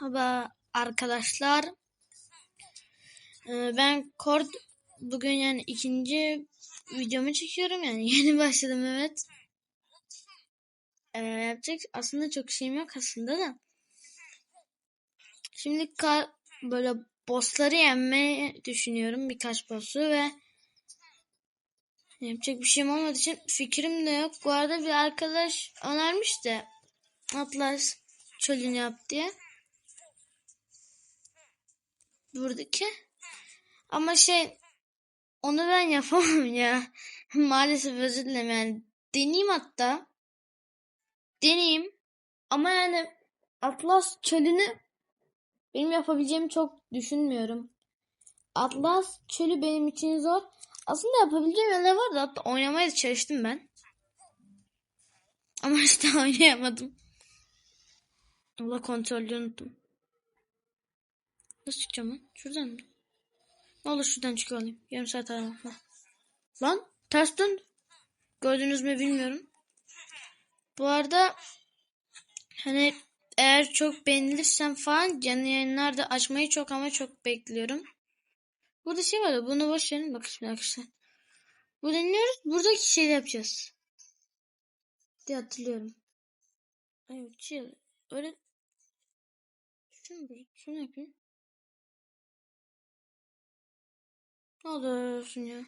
Merhaba arkadaşlar. Ee, ben Kord bugün yani ikinci videomu çekiyorum yani yeni başladım evet. Ee, yapacak aslında çok şeyim yok aslında da. Şimdi böyle bossları yenmeyi düşünüyorum birkaç boss'u ve yapacak bir şeyim olmadığı için fikrim de yok. Bu arada bir arkadaş önermiş de Atlas çölünü yap diye. Buradaki. Ama şey onu ben yapamam ya. Maalesef özür dilerim yani. Deneyeyim hatta. Deneyeyim. Ama yani Atlas çölünü benim yapabileceğimi çok düşünmüyorum. Atlas çölü benim için zor. Aslında yapabileceğim yerler vardı. Hatta oynamaya da çalıştım ben. Ama işte oynayamadım. Allah kontrolü unuttum. Nasıl çıkacağım lan? Şuradan mı? Ne olur şuradan çıkıyor. Yarım saat aramam. Lan ters dön. Gördünüz mü bilmiyorum. Bu arada hani eğer çok beğenilirsem falan canlı yayınlarda açmayı çok ama çok bekliyorum. Burada şey var bunu boş verin bak şimdi arkadaşlar. Bu dinliyoruz. Buradaki şeyi yapacağız. diye hatırlıyorum. Evet şey öyle şunu, şunu yapayım. Ne olursun ya.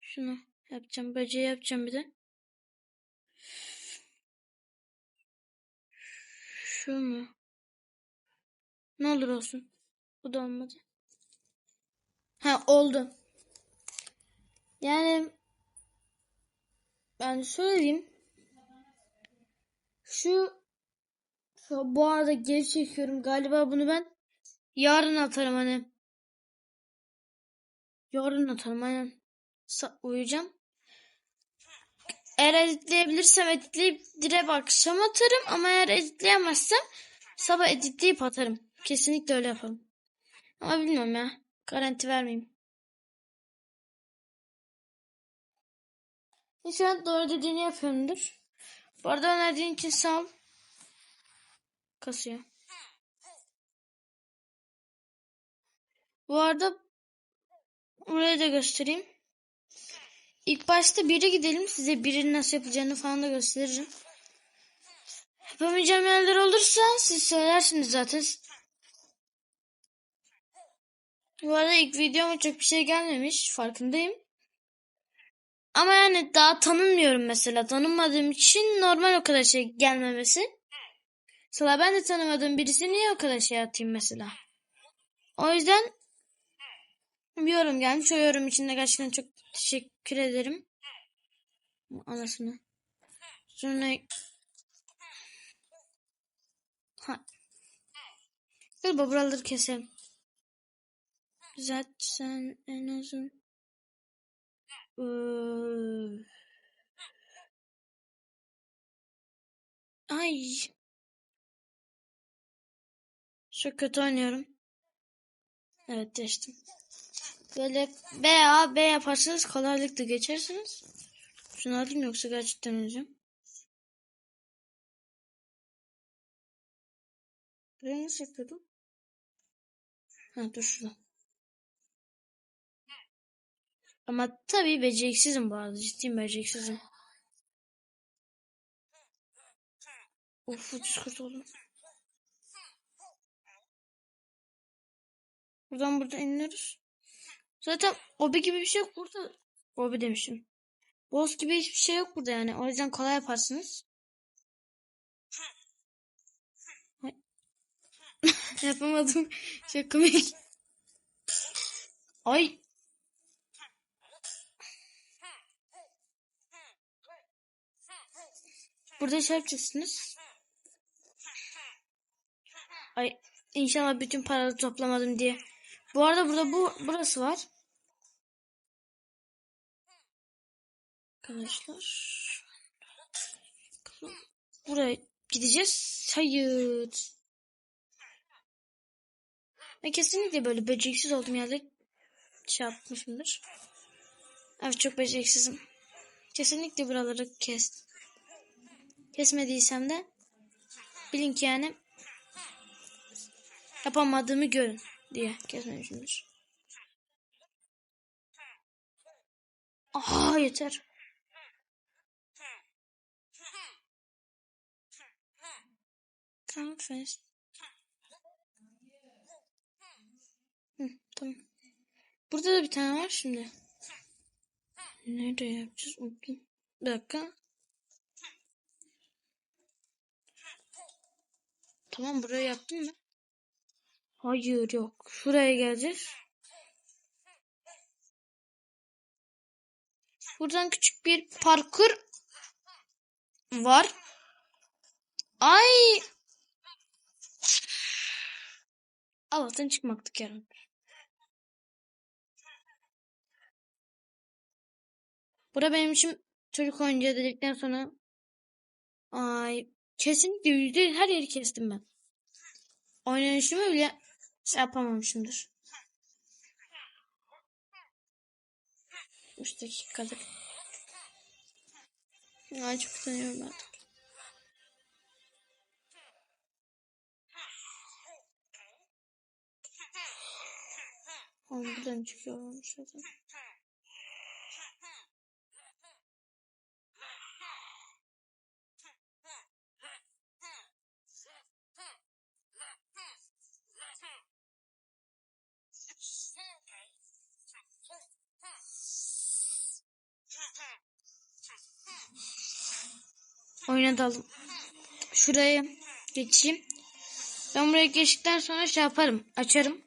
Şunu yapacağım. Böceği yapacağım bir de. Şu mu? Ne olur olsun. Bu da olmadı. Ha oldu. Yani ben söyleyeyim. Şu bu arada geri çekiyorum. Galiba bunu ben yarın atarım hani. Yarın atarım aynen. Sa uyuyacağım. Eğer editleyebilirsem editleyip direkt akşam atarım. Ama eğer editleyemezsem sabah editleyip atarım. Kesinlikle öyle yaparım. Ama bilmiyorum ya. Garanti vermeyeyim. An doğru dediğini yapıyorumdur. Bu arada önerdiğin için sağ ol. Kasıyor. Bu arada burayı da göstereyim. İlk başta biri gidelim. Size birinin nasıl yapacağını falan da gösteririm. Yapamayacağım yerler olursa siz söylersiniz zaten. Bu arada ilk videoma çok bir şey gelmemiş. Farkındayım. Ama yani daha tanınmıyorum mesela. Tanınmadığım için normal o kadar şey gelmemesi. Sıla ben de tanımadığım birisi niye o kadar şey atayım mesela. O yüzden bir yorum gelmiş. O yorum için de gerçekten çok teşekkür ederim. Anasını. Sonra ha. Galiba buraları keselim. Zaten en uzun. Ee... Ay. Çok kötü oynuyorum. Evet geçtim. Böyle B A B yaparsanız kolaylıkla geçersiniz. Şunu alayım yoksa gerçekten öleceğim. Buraya nasıl yapıyordum? Ha dur şurada. Ama tabii beceriksizim bu arada. Ciddiyim beceriksizim. Of ucuz kurtuldum. Buradan burada iniyoruz. Zaten obi gibi bir şey yok burada. Obi demişim. Boss gibi hiçbir şey yok burada yani. O yüzden kolay yaparsınız. Yapamadım. Çok komik. Ay. Burada şey yapacaksınız. Ay inşallah bütün paraları toplamadım diye. Bu arada burada bu burası var. Arkadaşlar. Buraya gideceğiz. Hayır. Ben kesinlikle böyle beceriksiz olduğum yerde şey yapmışımdır. Evet çok beceriksizim. Kesinlikle buraları kes. Kesmediysem de bilin ki yani yapamadığımı görün diye kesmemişimdir. Aha yeter. Tamam. Hı, tamam. Burada da bir tane var şimdi. Nerede yapacağız? Unuttum. Bir dakika. Tamam burayı yaptım mı? Hayır yok. Şuraya geleceğiz. Buradan küçük bir parkur var. Ay! Allah'tan çıkmaktık yarın. Bura benim için çocuk oyuncağı dedikten sonra ay kesinlikle yüzde her yeri kestim ben. Oynanışımı bile şey yapamamışımdır. 3 dakikadır. Ay çok utanıyorum artık. Oğlum buradan çıkıyorlarmış zaten. Oyuna daldım. Şuraya geçeyim. Ben buraya geçtikten sonra şey yaparım. Açarım.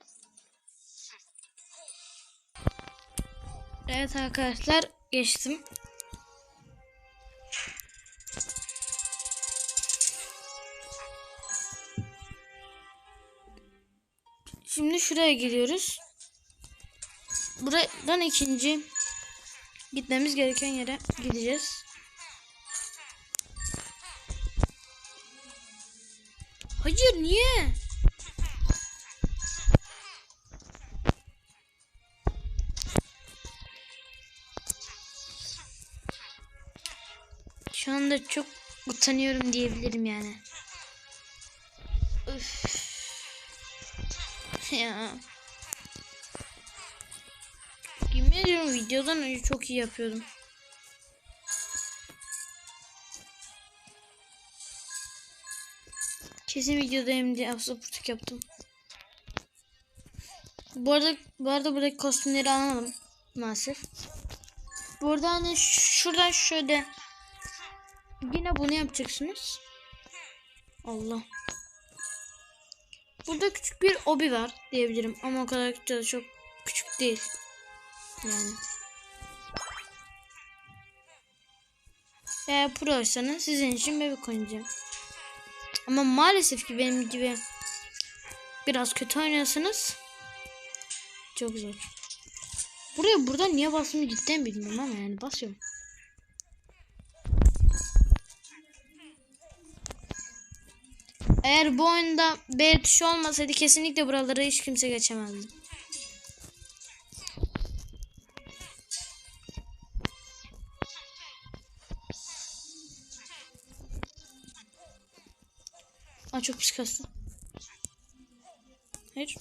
Evet arkadaşlar geçtim. Şimdi şuraya giriyoruz. Buradan ikinci gitmemiz gereken yere gideceğiz. Hayır niye? Şu anda çok utanıyorum diyebilirim yani. Üf. Ya. Yemin ediyorum videodan önce çok iyi yapıyordum. Kesin videodayım diye absürtlük yaptım. Bu arada, bu arada buradaki kostümleri alamadım maalesef. Burada hani şuradan şöyle yine bunu yapacaksınız. Allah. Burada küçük bir obi var diyebilirim ama o kadar küçük çok küçük değil. Yani. Eğer proysanız sizin için bebek oynayacağım. Ama maalesef ki benim gibi biraz kötü oynuyorsanız çok zor. Buraya buradan niye bastığımı cidden bilmiyorum ama yani basıyorum. Eğer bu oyunda B tuşu olmasaydı kesinlikle buraları hiç kimse geçemezdi. Çok pis kastı. Hayır.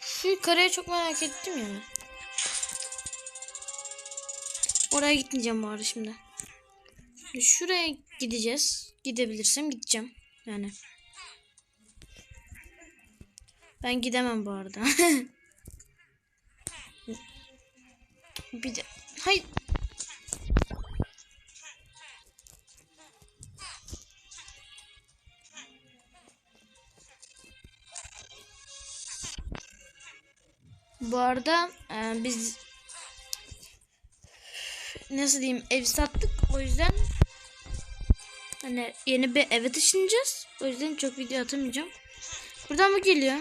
Şu yukarıya çok merak ettim ya. Oraya gitmeyeceğim arada şimdi. Şuraya gideceğiz. Gidebilirsem gideceğim. Yani. Ben gidemem bu arada. bir de. Hayır. Bu arada e, biz nasıl diyeyim ev sattık o yüzden hani yeni bir eve taşınacağız. O yüzden çok video atamayacağım. Buradan mı geliyor?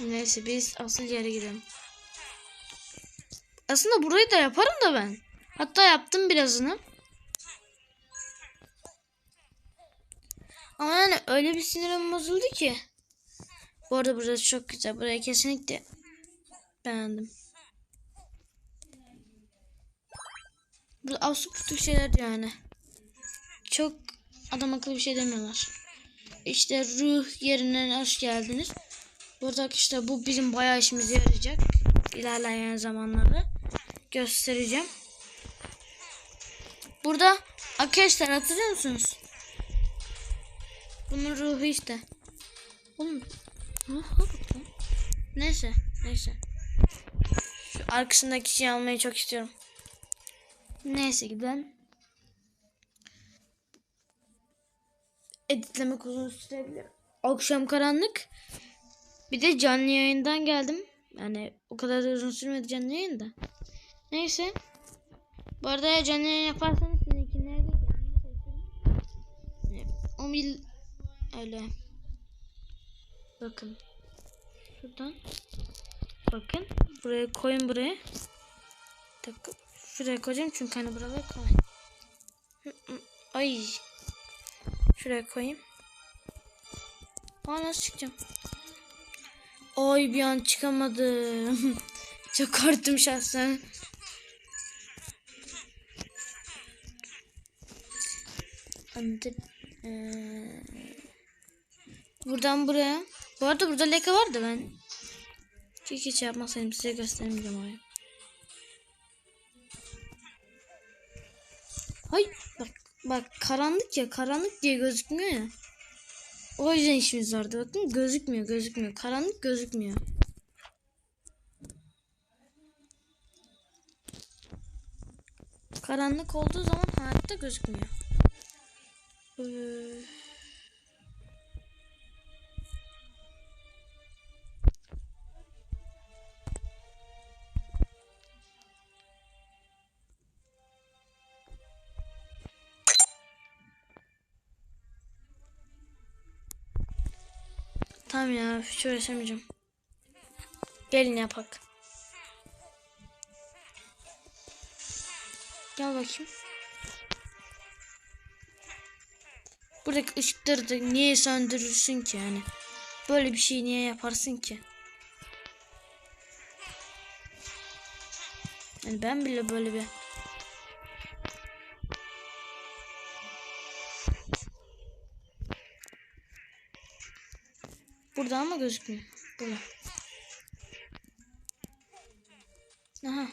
Neyse biz asıl yere gidelim. Aslında burayı da yaparım da ben. Hatta yaptım birazını. Ama yani öyle bir sinirim bozuldu ki. Bu arada burası çok güzel. Burayı kesinlikle beğendim. Bu absürt şeyler yani. Çok adam akıllı bir şey demiyorlar. İşte ruh yerine hoş geldiniz. Burada işte bu bizim bayağı işimize yarayacak. İlerleyen zamanlarda göstereceğim. Burada arkadaşlar hatırlıyor musunuz? Bunun ruhu işte. Oğlum. Neyse. Neyse. Şu arkasındaki şeyi almayı çok istiyorum. Neyse gidelim. Editlemek uzun sürebilir. Akşam karanlık. Bir de canlı yayından geldim. Yani o kadar da uzun sürmedi canlı yayın da. Neyse. Bu arada canlı yayın yaparsanız sizinki nerede seçin. O mil öyle. Bakın. Şuradan. Bakın. Buraya koyun buraya. Dakika. Şuraya koyacağım çünkü hani buralar kolay. Ay. Şuraya koyayım. Aa nasıl çıkacağım? Ay bir an çıkamadım. Çok korktum şahsen. Anladım. Ee, buradan buraya. Bu arada burada leke var da ben. Hiç hiç yapmasaydım size göstermeyeceğim. Hay bak bak karanlık ya karanlık diye gözükmüyor ya. O yüzden işimiz vardı. Bakın gözükmüyor gözükmüyor. Karanlık gözükmüyor. Karanlık olduğu zaman hayatta gözükmüyor. Ee, Tamam ya hiç uğraşamayacağım. Gelin yapak. Gel bakayım. Buradaki ışıkları da niye söndürürsün ki yani? Böyle bir şey niye yaparsın ki? Yani ben bile böyle bir Burada ama gözükmüyor. Burada. Aha.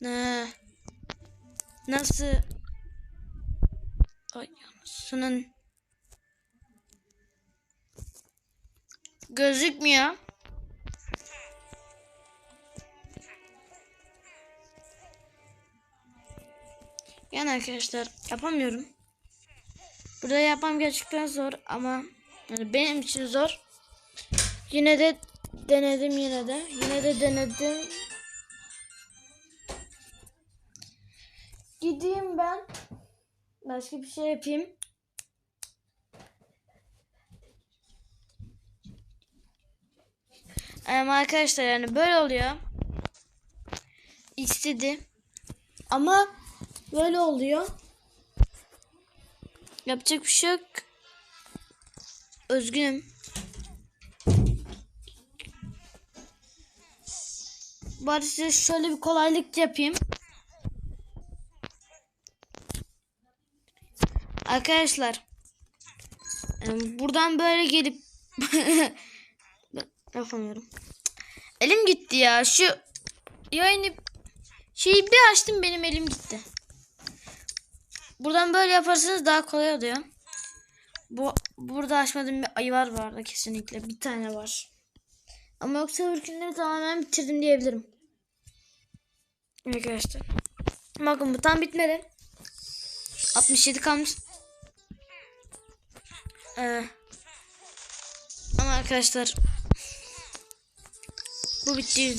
Ne? Nasıl? Ay anasının. Gözükmüyor. Arkadaşlar yapamıyorum. Burada yapmam gerçekten zor ama yani benim için zor. Yine de denedim yine de. Yine de denedim. Gideyim ben. Başka bir şey yapayım. Ama arkadaşlar yani böyle oluyor. İstedi. Ama böyle oluyor. Yapacak bir şey yok. Özgünüm. Bari size şöyle bir kolaylık yapayım. Arkadaşlar yani buradan böyle gelip yapamıyorum. Elim gitti ya. Şu yayını şeyi bir açtım benim elim gitti. Buradan böyle yaparsanız daha kolay oluyor. Bu burada açmadığım bir ayı var bu arada kesinlikle. Bir tane var. Ama yoksa ürkünleri tamamen bitirdim diyebilirim. Arkadaşlar. Bakın bu tam bitmedi. 67 kalmış. Ee, ama arkadaşlar bu bitti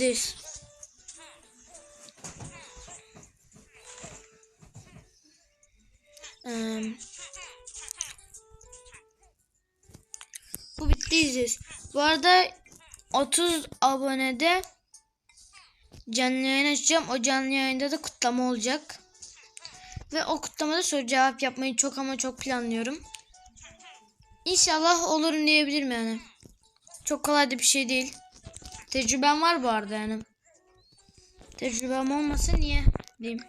yüzde yüz. Ee, değiliz. Bu arada 30 abonede canlı yayın açacağım. O canlı yayında da kutlama olacak. Ve o kutlamada soru cevap yapmayı çok ama çok planlıyorum. İnşallah olurum diyebilirim yani. Çok kolay da bir şey değil. Tecrübem var bu arada yani. Tecrübem olmasa niye diyeyim.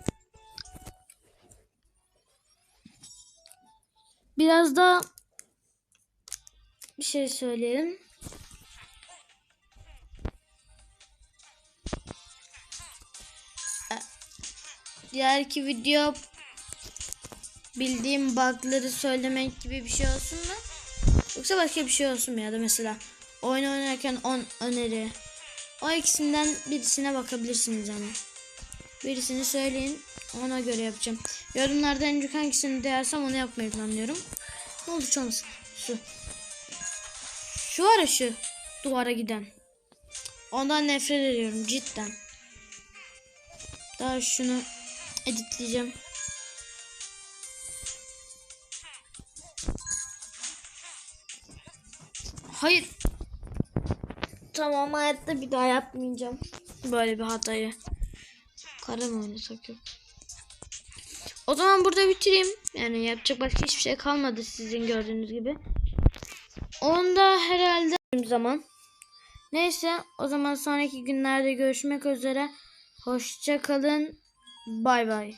Biraz da bir şey söyleyelim. E, Diğerki video bildiğim bug'ları söylemek gibi bir şey olsun mu? Yoksa başka bir şey olsun mu ya da mesela oyun oynarken 10 öneri. O ikisinden birisine bakabilirsiniz ama. Birisini söyleyin. Ona göre yapacağım. Yorumlarda en çok hangisini değersem onu yapmayı planlıyorum. Ne oldu olmasın? Şu. Şu var ya şu. Duvara giden. Ondan nefret ediyorum cidden. Daha şunu editleyeceğim. Hayır. Tamam hayatta bir daha yapmayacağım. Böyle bir hatayı. Kara mı oynasak. O zaman burada bitireyim. Yani yapacak başka hiçbir şey kalmadı sizin gördüğünüz gibi. Onda herhalde zaman. Neyse o zaman sonraki günlerde görüşmek üzere. Hoşça kalın. Bay bay.